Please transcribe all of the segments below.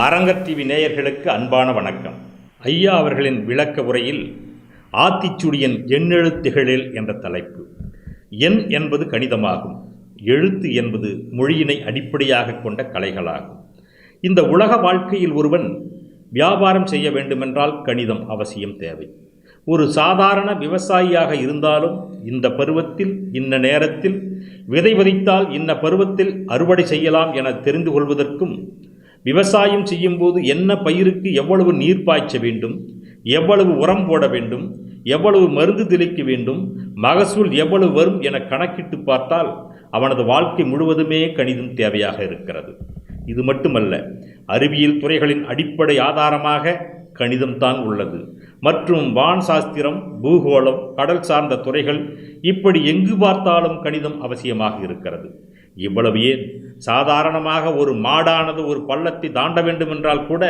அரங்கத்தி விநேயர்களுக்கு நேயர்களுக்கு அன்பான வணக்கம். ஐயா அவர்களின் விளக்க உரையில் ஆத்திச்சுடியின் எண்ணெழுத்துகளில் என்ற தலைப்பு. எண் என்பது கணிதமாகும். எழுத்து என்பது மொழியினை அடிப்படையாக கொண்ட கலைகளாகும். இந்த உலக வாழ்க்கையில் ஒருவன் வியாபாரம் செய்ய வேண்டுமென்றால் கணிதம் அவசியம் தேவை. ஒரு சாதாரண விவசாயியாக இருந்தாலும் இந்த பருவத்தில் இன்ன நேரத்தில் விதை விதைத்தால் இன்ன பருவத்தில் அறுவடை செய்யலாம் என தெரிந்து கொள்வதற்கும் விவசாயம் செய்யும்போது என்ன பயிருக்கு எவ்வளவு நீர் பாய்ச்ச வேண்டும் எவ்வளவு உரம் போட வேண்டும் எவ்வளவு மருந்து தெளிக்க வேண்டும் மகசூல் எவ்வளவு வரும் என கணக்கிட்டு பார்த்தால் அவனது வாழ்க்கை முழுவதுமே கணிதம் தேவையாக இருக்கிறது. இது மட்டுமல்ல அறிவியல் துறைகளின் அடிப்படை ஆதாரமாக கணிதம்தான் உள்ளது. மற்றும் வான் சாஸ்திரம் பூகோளம் கடல் சார்ந்த துறைகள் இப்படி எங்கு பார்த்தாலும் கணிதம் அவசியமாக இருக்கிறது. இவ்வளவு ஏன்? சாதாரணமாக ஒரு மாடானது ஒரு பள்ளத்தை தாண்ட வேண்டுமென்றால் கூட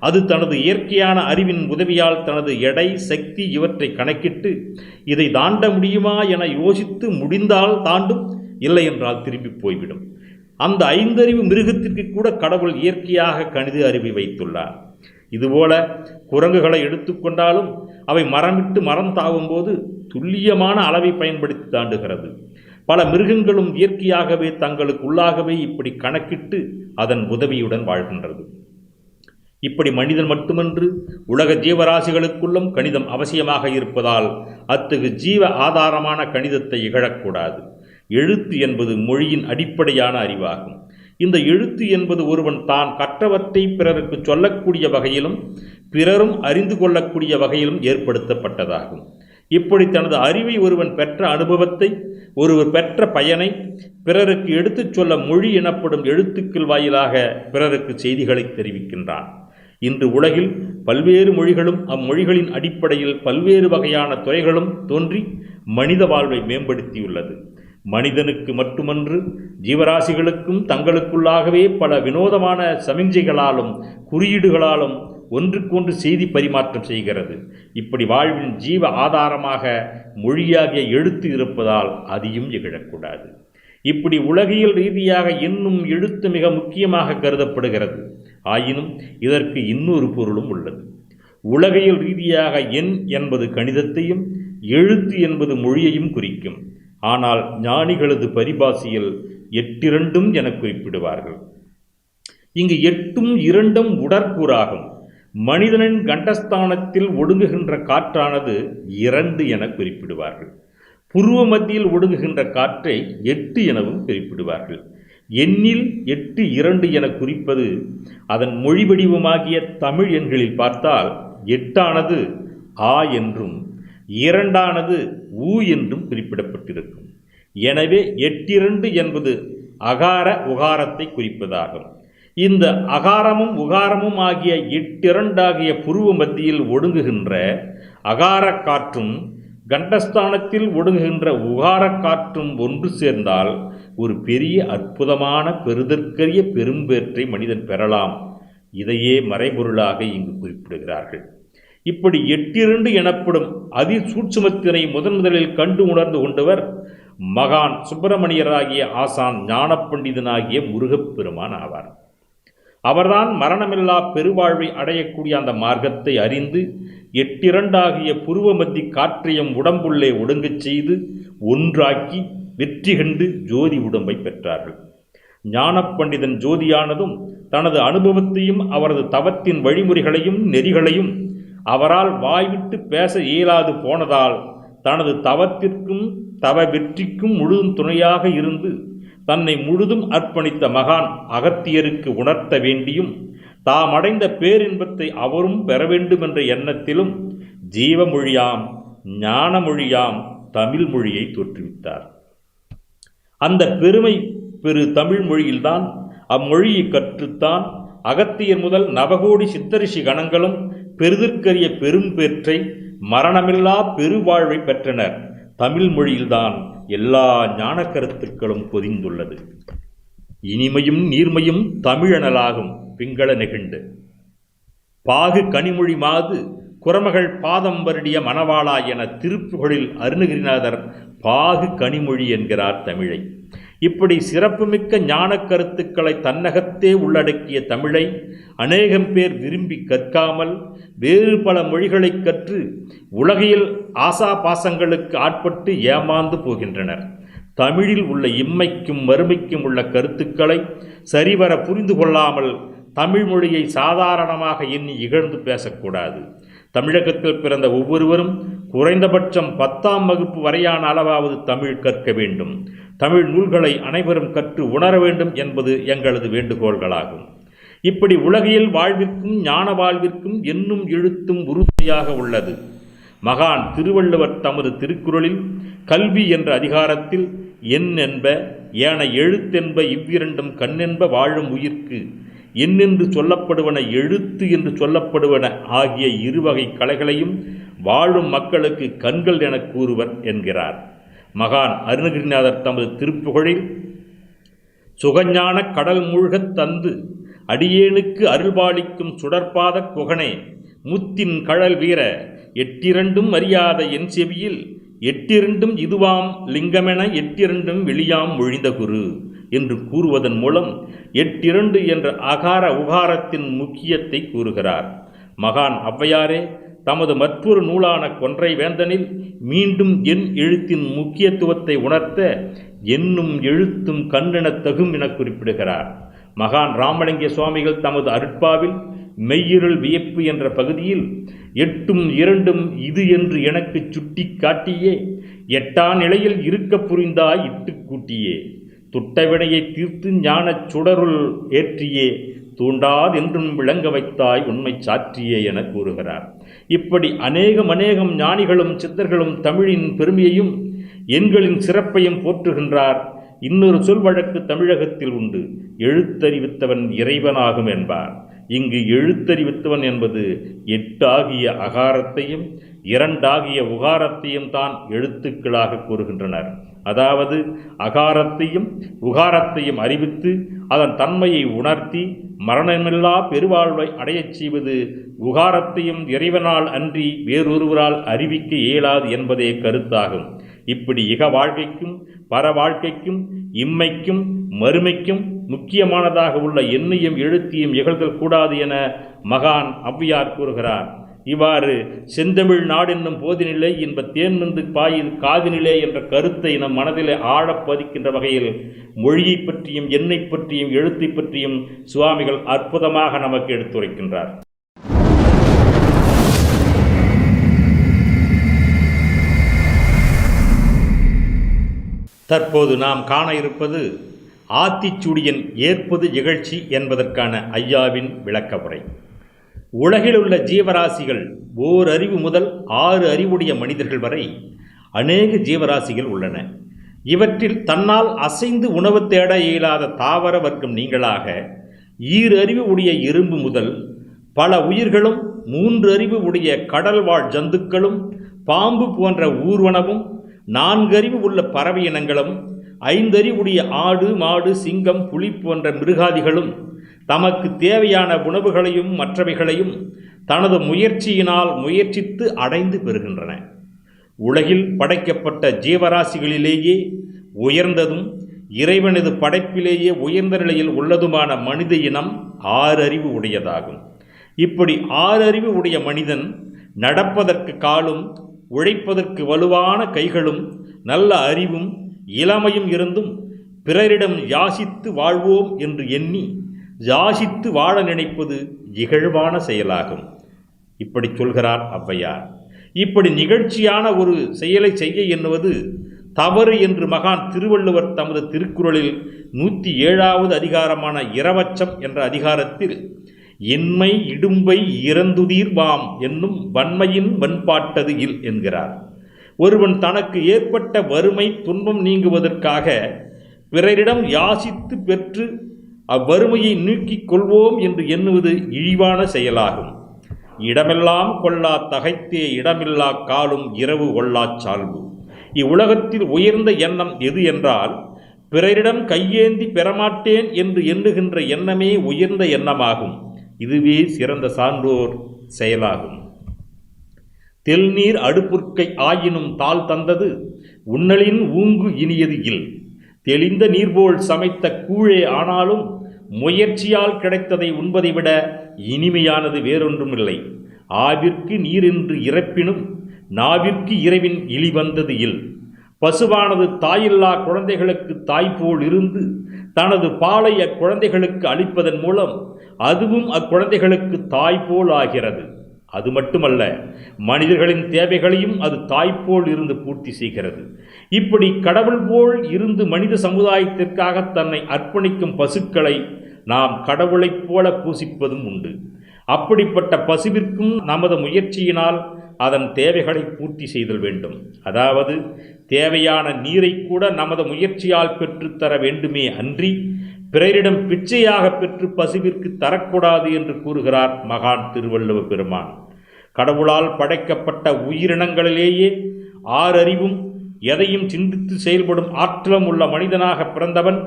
அது தனது இயற்கையான அறிவின் உதவியால் தனது எடை சக்தி இவற்றை கணக்கிட்டு இதை தாண்ட முடியுமா என யோசித்து முடிந்தால் தாண்டும் இல்லை என்றால் திரும்பி போய்விடும். அந்த ஐந்தறிவு மிருகத்திற்கு கூட கடவுள் இயற்கையாக கணித அறிவை வைத்துள்ளார். இதுபோல குரங்குகளை எடுத்துக்கொண்டாலும் அவை மரமிட்டு மரம் தாவும்போது துல்லியமான அளவை பயன்படுத்தி தாண்டுகிறது. பல மிருகங்களும் இயற்கையாகவே தங்களுக்குள்ளாகவே இப்படி கணக்கிட்டு அதன் உதவியுடன் வாழ்கின்றது. இப்படி மனிதன் மட்டுமன்று உலக ஜீவராசிகளுக்குள்ளும் கணிதம் அவசியமாக இருப்பதால் அத்தகு ஜீவ ஆதாரமான கணிதத்தை இகழக்கூடாது. எழுத்து என்பது மொழியின் அடிப்படையான அறிவாகும். இந்த எழுத்து என்பது ஒருவன் தான் கற்றவற்றை பிறருக்கு சொல்லக்கூடிய வகையிலும் பிறரும் அறிந்து கொள்ளக்கூடிய வகையிலும் ஏற்படுத்தப்பட்டதாகும். இப்படி தனது அறிவை ஒருவன் பெற்ற அனுபவத்தை ஒருவர் பெற்ற பயனை பிறருக்கு எடுத்துச் சொல்ல மொழி எனப்படும் எழுத்துக்கள் வாயிலாக பிறருக்கு செய்திகளை தெரிவிக்கின்றான். இன்று உலகில் பல்வேறு மொழிகளும் அம்மொழிகளின் அடிப்படையில் பல்வேறு வகையான துறைகளும் தோன்றி மனித வாழ்வை மேம்படுத்தியுள்ளது. மனிதனுக்கு மட்டுமன்று ஜீவராசிகளுக்கும் தங்களுக்குள்ளாகவே பல வினோதமான சமிஞ்சைகளாலும் குறியீடுகளாலும் ஒன்றுக்கொன்று செய்தி பரிமாற்றம் செய்கிறது. இப்படி வாழ்வின் ஜீவ ஆதாரமாக மொழியாகிய எழுத்து இருப்பதால் அதையும் இகழக்கூடாது இப்படி உலகியல் ரீதியாக இன்னும் எழுத்து மிக முக்கியமாக கருதப்படுகிறது. ஆயினும் இதற்கு இன்னொரு பொருளும் உள்ளது. உலகியல் ரீதியாக எண் என்பது கணிதத்தையும் எழுத்து என்பது மொழியையும் குறிக்கும். ஆனால் ஞானிகளது பரிபாசியில் எட்டிரண்டும் என குறிப்பிடுவார்கள். இங்கு எட்டும் இரண்டும் உடற்கூறாகும். மனிதனின் கண்டஸ்தானத்தில் ஒடுங்குகின்ற காற்றானது இரண்டு என குறிப்பிடுவார்கள். புருவ மத்தியில் ஒடுங்குகின்ற காற்றை எட்டு எனவும் குறிப்பிடுவார்கள். எண்ணில் எட்டு இரண்டு என குறிப்பது அதன் மொழி வடிவமாகிய தமிழ் எண்களில் பார்த்தால் எட்டானது ஆ என்றும் இரண்டானது ஊ என்றும் குறிப்பிடப்பட்டிருக்கும். எனவே எட்டிரண்டு என்பது அகார உகாரத்தை குறிப்பதாகும். இந்த அகாரமும் உகாரமும் ஆகிய எட்டிரண்டாகிய புருவ மத்தியில் ஒடுங்குகின்ற அகாரக் காற்றும் கண்டஸ்தானத்தில் ஒடுங்குகின்ற உகாரக் காற்றும் ஒன்று சேர்ந்தால் ஒரு பெரிய அற்புதமான பெருதற்கரிய பெரும்பேற்றை மனிதன் பெறலாம். இதையே மறைபொருளாக இங்கு குறிப்பிடுகிறார்கள். இப்படி எட்டிரண்டு எனப்படும் அதி சூட்சுமத்தினை முதன் முதலில் கண்டு உணர்ந்து கொண்டவர் மகான் சுப்பிரமணியராகிய ஆசான் ஞானப்பண்டிதனாகிய முருகப்பெருமான் ஆவார். அவர்தான் மரணமில்லா பெருவாழ்வை அடையக்கூடிய அந்த மார்க்கத்தை அறிந்து எட்டிரண்டாகிய புருவமத்தி காற்றையும் உடம்புள்ளே ஒடுங்கச் செய்து ஒன்றாக்கி வெற்றி கண்டு ஜோதி உடம்பை பெற்றார்கள். ஞானப்பண்டிதன் ஜோதியானதும் தனது அனுபவத்தையும் அவரது தவத்தின் வழிமுறைகளையும் நெறிகளையும் அவரால் வாய்விட்டு பேச இயலாது போனதால் தனது தவத்திற்கும் தவ வெற்றிக்கும் முழுதும் துணையாக இருந்து தன்னை முழுதும் அர்ப்பணித்த மகான் அகத்தியருக்கு உணர்த்த வேண்டியும் தாம் அடைந்த பேரின்பத்தை அவரும் பெற வேண்டும் என்ற எண்ணத்திலும் ஜீவமொழியாம் ஞானமொழியாம் தமிழ் மொழியை தோற்றுவித்தார். அந்த பெருமை பெரு தமிழ் மொழியில்தான் அம்மொழியை கற்றுத்தான் அகத்தியர் முதல் நவகோடி சித்தரிஷி கணங்களும் பெருதற்கரிய பெரும்பேற்றை மரணமில்லா பெருவாழ்வை பெற்றனர் தமிழ் மொழியில்தான் எல்லா ஞான கருத்துக்களும் பொதிந்துள்ளது. இனிமையும் நீர்மையும் தமிழனலாகும் பிங்கள நெகிண்டு. பாகு கனிமொழி மாது குரமகள் பாதம் வருடிய மணவாளா என திருப்புகழில் அருணகிரிநாதர் பாகு கனிமொழி என்கிறார் தமிழை. இப்படி சிறப்புமிக்க ஞான கருத்துக்களை தன்னகத்தே உள்ளடக்கிய தமிழை அநேகம் பேர் விரும்பி கற்காமல் வேறு பல மொழிகளை கற்று உலகில் ஆசா பாசங்களுக்கு ஆட்பட்டு ஏமாந்து போகின்றனர். தமிழில் உள்ள இம்மைக்கும் வறுமைக்கும் உள்ள கருத்துக்களை சரிவர புரிந்து கொள்ளாமல் தமிழ் மொழியை சாதாரணமாக எண்ணி இகழ்ந்து பேசக்கூடாது. தமிழகத்தில் பிறந்த ஒவ்வொருவரும் குறைந்தபட்சம் பத்தாம் வகுப்பு வரையான அளவாவது தமிழ் கற்க வேண்டும். தமிழ் நூல்களை அனைவரும் கற்று உணர வேண்டும் என்பது எங்களது வேண்டுகோள்களாகும். இப்படி உலகியல் வாழ்விற்கும் ஞான வாழ்விற்கும் என்னும் எழுத்தும் உறுதியாக உள்ளது. மகான் திருவள்ளுவர் தமது திருக்குறளில் கல்வி என்ற அதிகாரத்தில் என் என்ப ஏன எழுத்தென்ப இவ்விரண்டும் கண்ணென்ப வாழும் உயிர்க்கு என்னென்று சொல்லப்படுவன எழுத்து என்று சொல்லப்படுவன ஆகிய இருவகை கலைகளையும் வாழும் மக்களுக்கு கண்கள் என கூறுவர் என்கிறார். மகான் அருணகிரிநாதர் தமது திருப்புகழில் சுகஞான கடல் மூழ்கத் தந்து அடியேனுக்கு அருள்பாலிக்கும் சுடற்பாத குகனே முத்தின் கழல் வீர எட்டிரண்டும் அறியாத என் செவியில் எட்டிரண்டும் இதுவாம் லிங்கமென எட்டிரண்டும் வெளியாம் ஒழிந்த குரு என்று கூறுவதன் மூலம் எட்டிரண்டு என்ற அகார உகாரத்தின் முக்கியத்தை கூறுகிறார். மகான் ஔவையாரே தமது மற்றொரு நூலான கொன்றை வேந்தனில் மீண்டும் என் எழுத்தின் முக்கியத்துவத்தை உணர்த்த என்னும் எழுத்தும் கண்ணெனத் தகும் என குறிப்பிடுகிறார். மகான் ராமலிங்க சுவாமிகள் தமது அருட்பாவில் மெய்யிருள் வியப்பு என்ற பகுதியில் எட்டும் இரண்டும் இது என்று எனக்கு சுட்டி காட்டியே எட்டா நிலையில் இருக்க புரிந்தாய் இட்டு கூட்டியே. துட்டவினையை தீர்த்து ஞானச் சுடருள் ஏற்றியே தூண்டாதென்றும் விளங்க வைத்தாய் உண்மை சாற்றியே என கூறுகிறார். இப்படி அநேகம் அநேகம் ஞானிகளும் சித்தர்களும் தமிழின் பெருமையையும் எண்களின் சிறப்பையும் போற்றுகின்றார். இன்னொரு சொல் வழக்கு தமிழகத்தில் உண்டு. எழுத்தறிவித்தவன் இறைவனாகும் என்பார். இங்கு எழுத்தறிவித்தவன் என்பது எட்டாகிய அகாரத்தையும் இரண்டாகிய உகாரத்தையும் தான் எழுத்துக்களாக கூறுகின்றனர். அதாவது அகாரத்தையும் உகாரத்தையும் அறிவித்து அதன் தன்மையை உணர்த்தி மரணமில்லா பெருவாழ்வை அடையச் செய்வது உகாரத்தையும் இறைவனால் அன்றி வேறொருவரால் அறிவிக்க இயலாது என்பதே கருத்தாகும். இப்படி இக வாழ்க்கைக்கும் பர வாழ்க்கைக்கும் இம்மைக்கும் மறுமைக்கும் முக்கியமானதாக உள்ள எண்ணையும் எழுத்தியும் இகழ்தல் கூடாது என மகான் ஔவையார் கூறுகிறார். இவ்வாறு செந்தமிழ் நாடென்னும் போதினிலே இன்ப தேன் வந்து பாயில் காதினிலே என்ற கருத்தை நம் மனதிலே ஆழப் பதிக்கின்ற வகையில் மொழியைப் பற்றியும் எண்ணெய் பற்றியும் எழுத்தைப் பற்றியும் சுவாமிகள் அற்புதமாக நமக்கு எடுத்துரைக்கின்றார். தற்போது நாம் காண இருப்பது ஆத்திச்சூடியன் ஏற்பது இகழ்ச்சி என்பதற்கான ஐயாவின் உலகில் உலகிலுள்ள ஜீவராசிகள் ஓர் அறிவு முதல் ஆறு அறிவுடைய மனிதர்கள் வரை அநேக ஜீவராசிகள் உள்ளன. இவற்றில் தன்னால் அசைந்து உணவு தேட இயலாத தாவர வர்க்கம் நீங்களாக ஈரு அறிவு உடைய இரும்பு முதல் பல உயிர்களும் மூன்று அறிவு உடைய கடல் வாழ் ஜந்துக்களும் பாம்பு போன்ற ஊர்வனவும் நான்கறிவு உள்ள பறவை இனங்களும் ஐந்தறிவுடைய ஆடு மாடு சிங்கம் புலி போன்ற மிருகாதிகளும் தமக்கு தேவையான உணவுகளையும் மற்றவைகளையும் தனது முயற்சியினால் முயற்சித்து அடைந்து பெறுகின்றன. உலகில் படைக்கப்பட்ட ஜீவராசிகளிலேயே உயர்ந்ததும் இறைவனது படைப்பிலேயே உயர்ந்த நிலையில் உள்ளதுமான மனித இனம் ஆறறிவு உடையதாகும். இப்படி ஆறறிவு உடைய மனிதன் நடப்பதற்கு காலும் உழைப்பதற்கு வலுவான கைகளும் நல்ல அறிவும் இளமையும் இருந்தும் பிறரிடம் யாசித்து வாழ்வோம் என்று எண்ணி யாசித்து வாழ நினைப்பது இகழ்வான செயலாகும். இப்படி சொல்கிறார் ஔவையார். இப்படி நிகழ்ச்சியான ஒரு செயலை செய்ய எண்ணுவது தவறு என்று மகான் திருவள்ளுவர் தமது திருக்குறளில் நூற்றி ஏழாவது அதிகாரமான இரவச்சம் என்ற அதிகாரத்தில் என்மை இடும்பை இறந்துதீர்வாம் என்னும் வன்மையின் வன்பாட்டது இல் என்கிறார். ஒருவன் தனக்கு ஏற்பட்ட வறுமை துன்பம் நீங்குவதற்காக பிறரிடம் யாசித்து பெற்று அவ்வறுமையை நீக்கிக் கொள்வோம் என்று எண்ணுவது இழிவான செயலாகும். இடமெல்லாம் கொள்ளா தகைத்தே இடமில்லா காலும் இரவு கொள்ளாச் சால்பு இவ்வுலகத்தில் உயர்ந்த எண்ணம் எது என்றால் பிறரிடம் கையேந்தி பெறமாட்டேன் என்று எண்ணுகின்ற எண்ணமே உயர்ந்த எண்ணமாகும். இதுவே சிறந்த சான்றோர் செயலாகும். தெல்நீர் அடுப்புற்கை ஆயினும் தாள் தந்தது உன்னலின் ஊங்கு இனியது இல். தெளிந்த நீர்போல் சமைத்த கூழே ஆனாலும் முயற்சியால் கிடைத்ததை உண்பதை விட இனிமையானது வேறொன்றும் இல்லை ஆவிற்கு நீரென்று இறப்பினும் நாவிற்கு இரவின் இழி வந்தது இல். பசுவானது தாயில்லா குழந்தைகளுக்கு தாய்போல் இருந்து தனது பாலை அக்குழந்தைகளுக்கு அளிப்பதன் மூலம் அதுவும் அக்குழந்தைகளுக்கு தாய்போல் ஆகிறது. அது மட்டுமல்ல மனிதர்களின் தேவைகளையும் அது தாய்ப்போல் இருந்து பூர்த்தி செய்கிறது. இப்படி கடவுள் போல் இருந்து மனித சமுதாயத்திற்காக தன்னை அர்ப்பணிக்கும் பசுக்களை நாம் கடவுளைப் போல பூசிப்பதும் உண்டு. அப்படிப்பட்ட பசுவிற்கும் நமது முயற்சியினால் அதன் தேவைகளை பூர்த்தி செய்தல் வேண்டும். அதாவது தேவையான நீரை கூட நமது முயற்சியால் பெற்றுத்தர வேண்டுமே அன்றி பிறரிடம் பிச்சையாக பெற்று பசுவிற்கு தரக்கூடாது என்று கூறுகிறார் மகான் திருவள்ளுவ பெருமான். கடவுளால் படைக்கப்பட்ட உயிரினங்களிலேயே ஆறறிவும் எதையும் சிந்தித்து செயல்படும் ஆற்றலும் உள்ள மனிதனாக பிறந்தவன்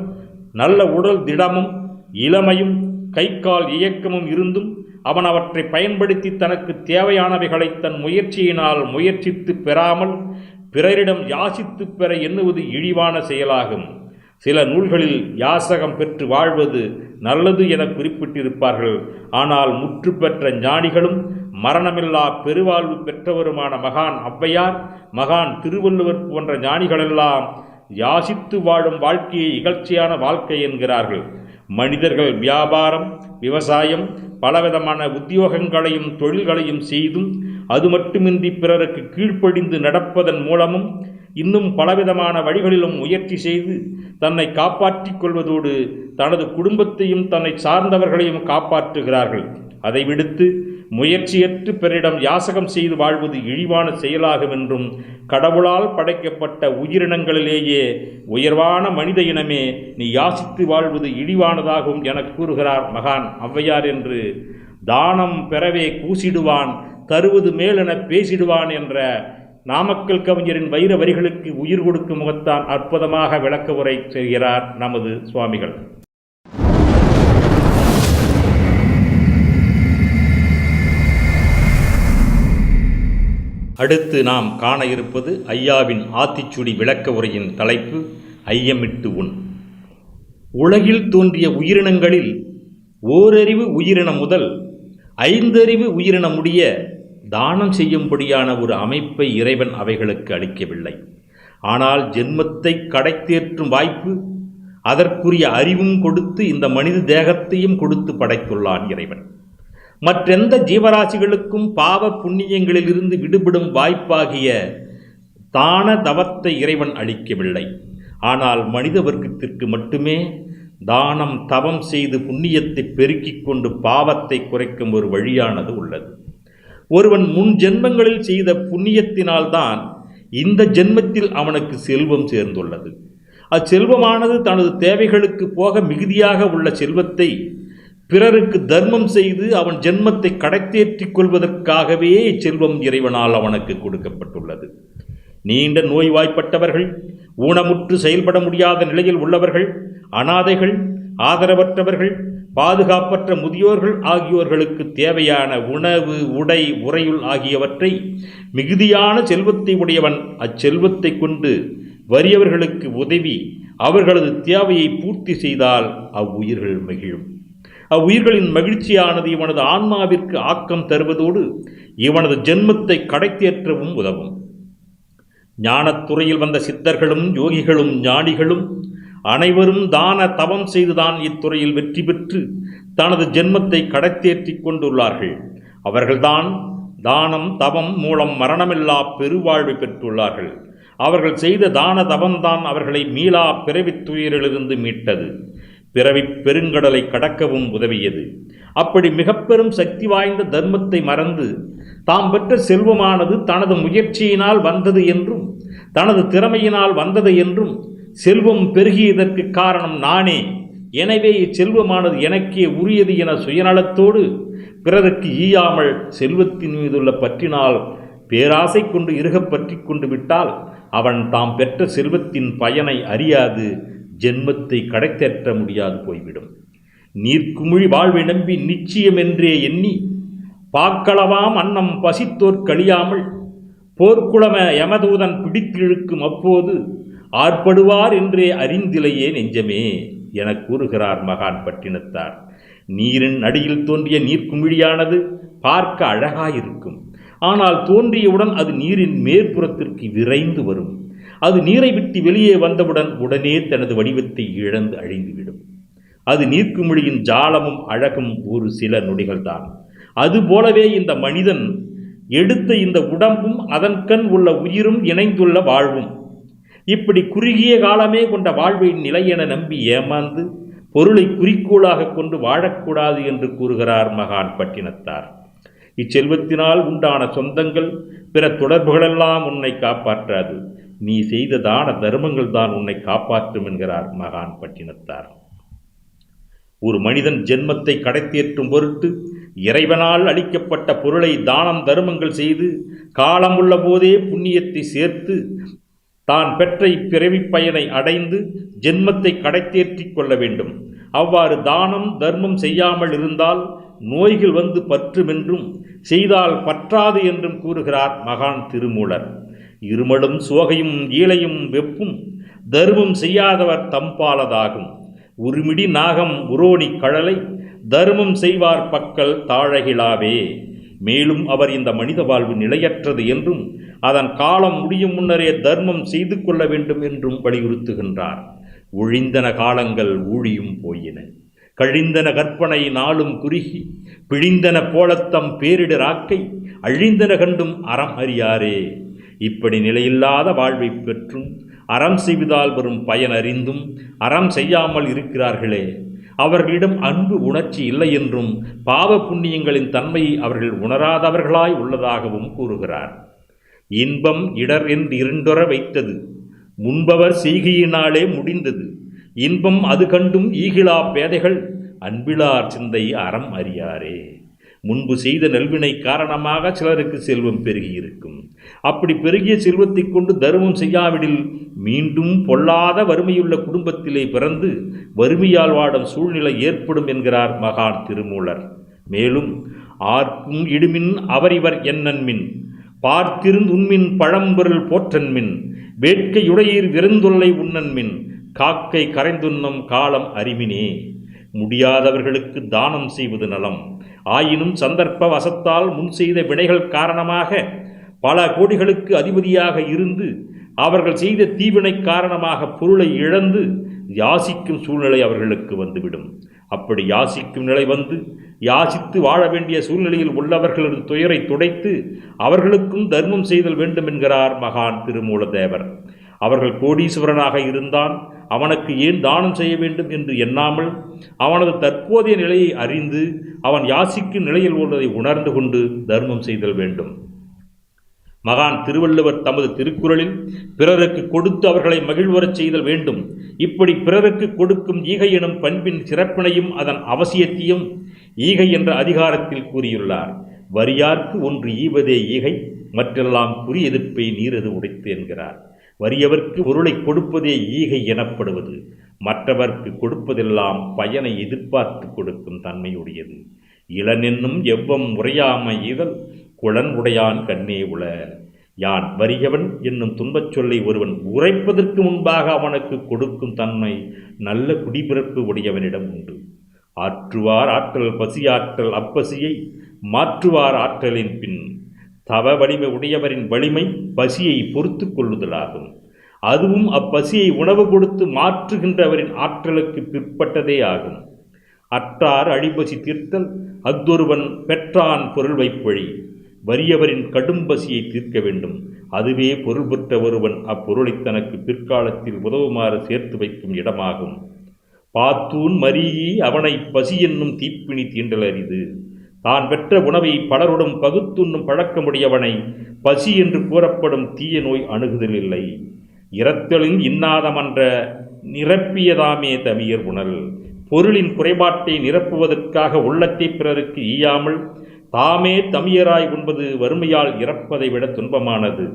நல்ல உடல் திடமும் இளமையும் கை கால் இயக்கமும் இருந்தும் அவன் அவற்றை பயன்படுத்தி தனக்கு தேவையானவைகளை தன் முயற்சியினால் முயற்சித்து பெறாமல் பிறரிடம் யாசித்து பெற எண்ணுவது இழிவான செயலாகும். சில நூல்களில் யாசகம் பெற்று வாழ்வது நல்லது என குறிப்பிட்டிருப்பார்கள். ஆனால் முற்று பெற்ற ஞானிகளும் மரணமில்லா பெருவாழ்வு பெற்றவருமான மகான் ஔவையார் மகான் திருவள்ளுவர் போன்ற ஞானிகளெல்லாம் யாசித்து வாழும் வாழ்க்கையை இகழ்ச்சியான வாழ்க்கை என்கிறார்கள். மனிதர்கள் வியாபாரம் விவசாயம் பலவிதமான உத்தியோகங்களையும் தொழில்களையும் செய்தும் அது மட்டுமின்றி பிறருக்கு கீழ்ப்படிந்து நடப்பதன் மூலமும் இன்னும் பலவிதமான வழிகளிலும் முயற்சி செய்து தன்னை காப்பாற்றிக் கொள்வதோடு தனது குடும்பத்தையும் தன்னை சார்ந்தவர்களையும் காப்பாற்றுகிறார்கள். அதை விடுத்து முயற்சியற்று பிறரிடம் யாசகம் செய்து வாழ்வது இழிவான செயலாகும் என்றும் கடவுளால் படைக்கப்பட்ட உயிரினங்களிலேயே உயர்வான மனித இனமே நீ யாசித்து வாழ்வது இழிவானதாகும் என கூறுகிறார் மகான் ஔவையார் என்று. தானம் பெறவே கூசிடுவான் தருவது மேலென பேசிடுவான் என்ற நாமக்கல் கவிஞரின் வைர வரிகளுக்கு உயிர் கொடுக்கும் முகத்தான் அற்புதமாக விளக்க உரை செய்கிறார் நமது சுவாமிகள். அடுத்து நாம் காண இருப்பது ஐயாவின் ஆத்திச்சுடி விளக்க உரையின் தலைப்பு ஐயமிட்டு உண். உலகில் தோன்றிய உயிரினங்களில் ஓரறிவு உயிரினம் முதல் ஐந்தறிவு உயிரினம் முடிய தானம் செய்யும்படியான ஒரு அமைப்பை இறைவன் அவைகளுக்கு அளிக்கவில்லை. ஆனால் ஜென்மத்தை கடைத்தேற்றும் வாய்ப்பு அதற்குரிய அறிவும் கொடுத்து இந்த மனித தேகத்தையும் கொடுத்து படைத்துள்ளான் இறைவன். மற்றெந்த ஜீவராசிகளுக்கும் பாவ புண்ணியங்களிலிருந்து விடுபடும் வாய்ப்பாகிய தான தவத்தை இறைவன் அளிக்கவில்லை. ஆனால் மனித வர்க்கத்திற்கு மட்டுமே தானம் தவம் செய்து புண்ணியத்தை பெருக்கிக் கொண்டு பாவத்தை குறைக்கும் ஒரு வழியானது உள்ளது. ஒருவன் முன் ஜென்மங்களில் செய்த புண்ணியத்தினால்தான் இந்த ஜென்மத்தில் அவனுக்கு செல்வம் சேர்ந்துள்ளது. அச்செல்வமானது தனது தேவைகளுக்கு போக மிகுதியாக உள்ள செல்வத்தை பிறருக்கு தர்மம் செய்து அவன் ஜென்மத்தை கடைத்தேற்றிக் கொள்வதற்காகவே இச்செல்வம் இறைவனால் அவனுக்கு கொடுக்கப்பட்டுள்ளது. நீண்ட நோய்வாய்ப்பட்டவர்கள் ஊனமுற்று செயல்பட முடியாத நிலையில் உள்ளவர்கள் அனாதைகள் ஆதரவற்றவர்கள் பாதுகாப்பற்ற முதியோர்கள் ஆகியோர்களுக்கு தேவையான உணவு உடை உறையுள் ஆகியவற்றை மிகுதியான செல்வத்தை உடையவன் அச்செல்வத்தை கொண்டு வறியவர்களுக்கு உதவி அவர்களது தேவையை பூர்த்தி செய்தால் அவ்வுயிர்கள் மகிழும். அவ்வுயிர்களின் மகிழ்ச்சியானது இவனது ஆன்மாவிற்கு ஆக்கம் தருவதோடு இவனது ஜென்மத்தை கடைத்தேற்றவும் உதவும். ஞானத்துறையில் வந்த சித்தர்களும் யோகிகளும் ஞானிகளும் அனைவரும் தான தவம் செய்துதான் இத்துறையில் வெற்றி பெற்று தனது ஜென்மத்தை கடத்தேற்றிக் கொண்டுள்ளார்கள். அவர்கள்தான் தானம் தவம் மூலம் மரணமில்லா பெருவாழ்வை பெற்றுள்ளார்கள். அவர்கள் செய்த தான தவம்தான் அவர்களை மீளா பிறவித் துயரிலிருந்து மீட்டது. பிறவி பெருங்கடலை கடக்கவும் உதவியது. அப்படி மிக பெரும் சக்தி வாய்ந்த தர்மத்தை மறந்து தாம் பெற்ற செல்வமானது தனது முயற்சியினால் வந்தது என்றும் தனது திறமையினால் வந்தது என்றும் செல்வம் பெருகியதற்கு காரணம் நானே. எனவே இச்செல்வமானது எனக்கே உரியது என சுயநலத்தோடு பிறருக்கு ஈயாமல் செல்வத்தின் மீதுள்ள பற்றினால் பேராசை கொண்டு இருகப் பற்றி கொண்டு விட்டால் அவன் தாம் பெற்ற செல்வத்தின் பயனை அறியாது ஜென்மத்தை கடைத்தேற்ற முடியாது போய்விடும். நீர்க்குமிழி வாழ்வை நம்பி நிச்சயமென்றே எண்ணி பாக்களவாம் அன்னம் பசித்தோர் கழியாமல். போர்க்குளம யமதூதன் பிடித்திழுக்கும் அப்போது ஆர்ப்படுவார் என்றே அறிந்திலையே நெஞ்சமே என கூறுகிறார் மகான் பட்டினத்தார். நீரின் அடியில் தோன்றிய நீர்க்குமிழியானது பார்க்க அழகாயிருக்கும். ஆனால் தோன்றியவுடன் அது நீரின் மேற்புறத்திற்கு விரைந்து வரும். அது நீரை விட்டு வெளியே வந்தவுடன் உடனே தனது வடிவத்தை இழந்து அழிந்துவிடும். அது நீர்க்குமிழியின் ஜாலமும் அழகும் ஒரு சில நொடிகள்தான். அதுபோலவே இந்த மனிதன் எடுத்த இந்த உடம்பும் அதன் கண் உள்ள உயிரும் இணைந்துள்ள வாழ்வும். இப்படி குறுகிய காலமே கொண்ட வாழ்வின் நிலை என நம்பி ஏமாந்து பொருளை குறிக்கோளாக கொண்டு வாழக்கூடாது என்று கூறுகிறார் மகான் பட்டினத்தார். இச்செல்வத்தினால் உண்டான சொந்தங்கள் பிற தொடர்புகளெல்லாம் உன்னை காப்பாற்றாது. நீ செய்த தான தர்மங்கள் தான் உன்னை காப்பாற்றும் என்கிறார் மகான் பட்டினத்தார். ஒரு மனிதன் ஜென்மத்தை கடைத்தேற்றும் பொருட்டு இறைவனால் அளிக்கப்பட்ட பொருளை தானம் தருமங்கள் செய்து காலம் உள்ள போதே புண்ணியத்தை சேர்த்து தான் பெற்ற இப்பிறவிப் பயனை அடைந்து ஜென்மத்தை கடைத்தேற்றிக் கொள்ள வேண்டும். அவ்வாறு தானம் தர்மம் செய்யாமல் இருந்தால் நோய்கள் வந்து பற்றுமென்றும் செய்தால் பற்றாது என்றும் கூறுகிறார் மகான் திருமூலர். இருமலும் சோகையும் ஈழையும் வெப்பும் தர்மம் செய்யாதவர் தம்பாலதாகும் உருமிடி நாகம் உரோணி கழலை தர்மம் செய்வார் பக்கல் தாழகிலாவே மேலும் அவர் இந்த மனித வாழ்வு நிலையற்றது என்றும் அதன் காலம் முடியும் முன்னரே தர்மம் செய்து கொள்ள வேண்டும் என்றும் வலியுறுத்துகின்றார். ஒழிந்தன காலங்கள் ஊழியும் போயின. கழிந்தன கற்பனை நாளும் குறுகி பிழிந்தன போலத்தம் பேரிடராக்கை அழிந்தன கண்டும் அறம் அறியாரே. இப்படி நிலையில்லாத வாழ்வை பெற்றும் அறம் செய்வதால் வரும் பயன் அறிந்தும் அறம் செய்யாமல் இருக்கிறார்களே. அவர்களிடம் அன்பு உணர்ச்சி இல்லை என்றும் பாவ புண்ணியங்களின் தன்மையை அவர்கள் உணராதவர்களாய் உள்ளதாகவும் கூறுகிறார். இன்பம் இடர் என்று இருண்டொற வைத்தது. முன்பவர் செய்கையினாலே முடிந்தது. இன்பம் அது கண்டும் ஈகிலா பேதைகள் அன்பிலார் சிந்தை அறம் அறியாரே. முன்பு செய்த நல்வினை காரணமாக சிலருக்கு செல்வம் பெருகியிருக்கும். அப்படி பெருகிய செல்வத்தை கொண்டு தர்மம் செய்யாவிடில் மீண்டும் பொல்லாத வறுமையுள்ள குடும்பத்திலே பிறந்து வறுமையால் வாடும் சூழ்நிலை ஏற்படும் என்கிறார் மகான் திருமூலர். மேலும் ஆர்க்கும் இடுமின் அவரிவர் என்னன்மின் பார்த்திருந்து உண்மின் பழம்பொருள் போற்றன்மின் வேட்கையுடையீர் விருந்தொல்லை உண்ணன்மின் காக்கை கரைந்துண்ணும் காலம் அறிவினே முடியாதவர்களுக்கு தானம் செய்வது நலம். ஆயினும் சந்தர்ப்ப வசத்தால் முன் செய்த வினைகள் காரணமாக பல கோடிகளுக்கு அதிபதியாக இருந்து அவர்கள் செய்த தீவினை காரணமாக பொருளை இழந்து யாசிக்கும் சூழ்நிலை அவர்களுக்கு வந்துவிடும். அப்படி யாசிக்கும் நிலை வந்து யாசித்து வாழ வேண்டிய சூழ்நிலையில் உள்ளவர்களது துயரை துடைத்து அவர்களுக்கும் தர்மம் செய்தல் வேண்டும் என்கிறார் மகான் திருமூலதேவர். அவர்கள் கோடீஸ்வரனாக இருந்தான். அவனுக்கு ஏன் தானம் செய்ய வேண்டும் என்று எண்ணாமல் அவனது தற்போதைய நிலையை அறிந்து அவன் யாசிக்கும் நிலையில் உள்ளதை உணர்ந்து கொண்டு தர்மம் செய்தல் வேண்டும். மகான் திருவள்ளுவர் தமது திருக்குறளில் பிறருக்கு கொடுத்து அவர்களை மகிழ்வரச் செய்தல் வேண்டும். இப்படி பிறருக்கு கொடுக்கும் ஈகை எனும் பண்பின் சிறப்பினையும் அதன் அவசியத்தையும் ஈகை என்ற அதிகாரத்தில் கூறியுள்ளார். வரியார்க்கு ஒன்று ஈவதே ஈகை மற்றெல்லாம் குறி எதிர்ப்பை நீரது உடைத்து என்கிறார் வறியவர்க்கு பொருளை கொடுப்பதே ஈகை எனப்படுவது. மற்றவர்க்கு கொடுப்பதெல்லாம் பயனை எதிர்பார்த்து கொடுக்கும் தன்மையுடையது. இளனென்னும் எவ்வம் உறையாமை இதழ் குளன் உடையான் கண்ணே உள. யான் வறியவன் என்னும் துன்பச் சொல்லை ஒருவன் உரைப்பதற்கு முன்பாக அவனுக்கு கொடுக்கும் தன்மை நல்ல குடிபிறப்பு உடையவனிடம் உண்டு. ஆற்றுவார் ஆற்றல் பசியாற்றல் அப்பசியை மாற்றுவார் ஆற்றலின் பின் தவ வலிமை உடையவரின் வலிமை பசியை பொறுத்து கொள்ளுதலாகும். அதுவும் அப்பசியை உணவு கொடுத்து மாற்றுகின்றவரின் ஆற்றலுக்கு பிற்பட்டதே ஆகும். அற்றார் அழிபசி தீர்த்தல் அஃதொருவன் பெற்றான் பொருள் வைப்பழி. வறியவரின் கடும் பசியை தீர்க்க வேண்டும். அதுவே பொருள் பெற்ற ஒருவன் அப்பொருளை தனக்கு பிற்காலத்தில் உதவுமாறு சேர்த்து வைக்கும் இடமாகும். பாத்தூன் மரியி அவனை பசி என்னும் தீப்பிணி தீண்டல் அரிது தான் பெற்ற உணவை பலருடன் பகுத்துண்ணும் பழக்கமுடையவனை பசி என்று கூறப்படும் தீய நோய் அணுகுதல் இல்லை இரத்தலின் இன்னாதமன்ற நிரப்பியதாமே தமியர் உணல். பொருளின் குறைபாட்டை நிரப்புவதற்காக உள்ளத்தை பிறருக்கு ஈயாமல் தாமே தமியராய் உண்பது வறுமையால் இறப்பதை விட துன்பமானது.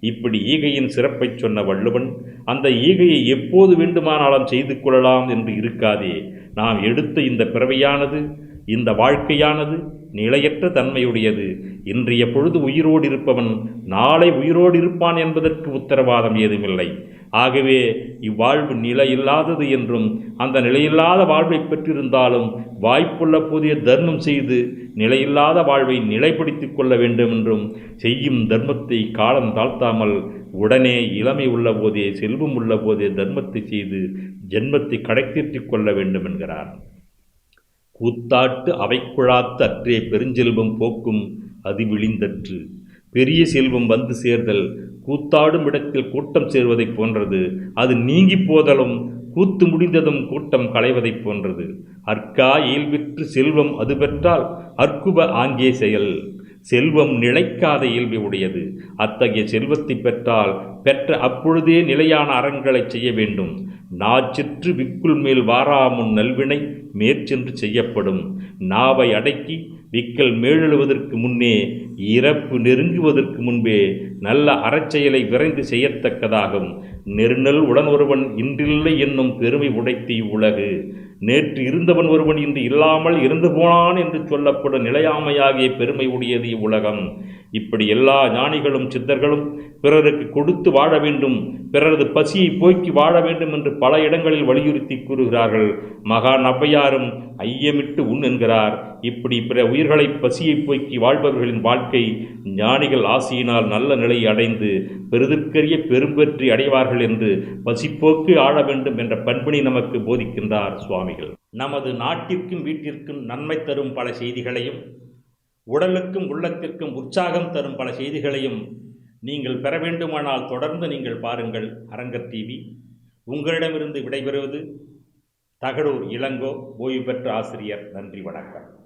இப்படி ஈகையின் சிறப்பைச் சொன்ன வள்ளுவன் அந்த ஈகையை எப்போது வேண்டுமானாலும் செய்து கொள்ளலாம் என்று இருக்காதே. நாம் எடுத்த இந்த பிறவையானது இந்த வாழ்க்கையானது நிலையற்ற தன்மையுடையது. இன்றைய பொழுது உயிரோடு இருப்பவன் நாளை உயிரோடு இருப்பான் என்பதற்கு உத்தரவாதம் ஏதுமில்லை. ஆகவே இவ்வாழ்வு நிலையில்லாதது என்றும் அந்த நிலையில்லாத வாழ்வை பெற்றிருந்தாலும் வாய்ப்புள்ள போதிய தர்மம் செய்து நிலையில்லாத வாழ்வை நிலைப்படுத்தி கொள்ள வேண்டும் என்றும் செய்யும் தர்மத்தை காலம் தாழ்த்தாமல் உடனே இளமை உள்ள போதே செல்வம் உள்ள போதே தர்மத்தை செய்து ஜென்மத்தை கடைத்தீர்த்தி கொள்ள வேண்டும் என்கிறார். கூத்தாட்டு அவைக்குழாத்து அற்றே பெருஞ்செல்வம் போக்கும் அது விழிந்தற்று பெரிய செல்வம் வந்து சேர்தல் கூத்தாடும் இடத்தில் கூட்டம் சேர்வதைப் போன்றது. அது நீங்கி போதலும் கூத்து முடிந்ததும் கூட்டம் களைவதைப் போன்றது. அற்கா இயல்பிற்று செல்வம் அது பெற்றால் அற்குப ஆங்கே செயல். செல்வம் நிலைக்காத இயல்பை உடையது. அத்தகைய செல்வத்தை பெற்றால் பெற்ற அப்பொழுதே நிலையான அறங்களை செய்ய வேண்டும். நாச்சிற்று விக்குள் மேல் வாராமுன் நல்வினை மேற்சென்று செய்யப்படும். நாவை அடக்கி விக்கல் மேலெழுவதற்கு முன்னே இறப்பு நெருங்குவதற்கு முன்பே நல்ல அறச்செயலை விரைந்து செய்யத்தக்கதாகும். நெருநல் உடன் ஒருவன் இன்றில்லை என்னும் பெருமை உடைத்தி உலகு. நேற்று இருந்தவன் ஒருவன் இன்று இல்லாமல் இருந்து போனான் என்று சொல்லப்படும் நிலையாமையாகிய பெருமை உடையது இவ்வுலகம். இப்படி எல்லா ஞானிகளும் சித்தர்களும் பிறருக்கு கொடுத்து வாழ வேண்டும். பிறரது பசியை போக்கி வாழ வேண்டும் என்று பல இடங்களில் வலியுறுத்தி கூறுகிறார்கள். மகா நவ்வையாரும் ஐயமிட்டு உண் என்கிறார். இப்படி பிற உயிர்களை பசியை போக்கி வாழ்பவர்களின் வாழ்க்கை ஞானிகள் ஆசியினால் நல்ல நிலையை அடைந்து பெருதற்கரிய பெரும்பெற்றி அடைவார்கள் என்று பசிப்போக்கு ஆழ வேண்டும் என்ற பண்பினை நமக்கு போதிக்கின்றார் சுவாமிகள். நமது நாட்டிற்கும் வீட்டிற்கும் நன்மை தரும் பல செய்திகளையும் உடலுக்கும் உள்ளத்திற்கும் உற்சாகம் தரும் பல செய்திகளையும் நீங்கள் பெற வேண்டுமானால் தொடர்ந்து நீங்கள் பாருங்கள் அரங்கர் டிவி உங்களிடமிருந்து விடைபெறுவது தகடூர் இளங்கோ ஓய்வு பெற்ற ஆசிரியர். நன்றி வணக்கம்.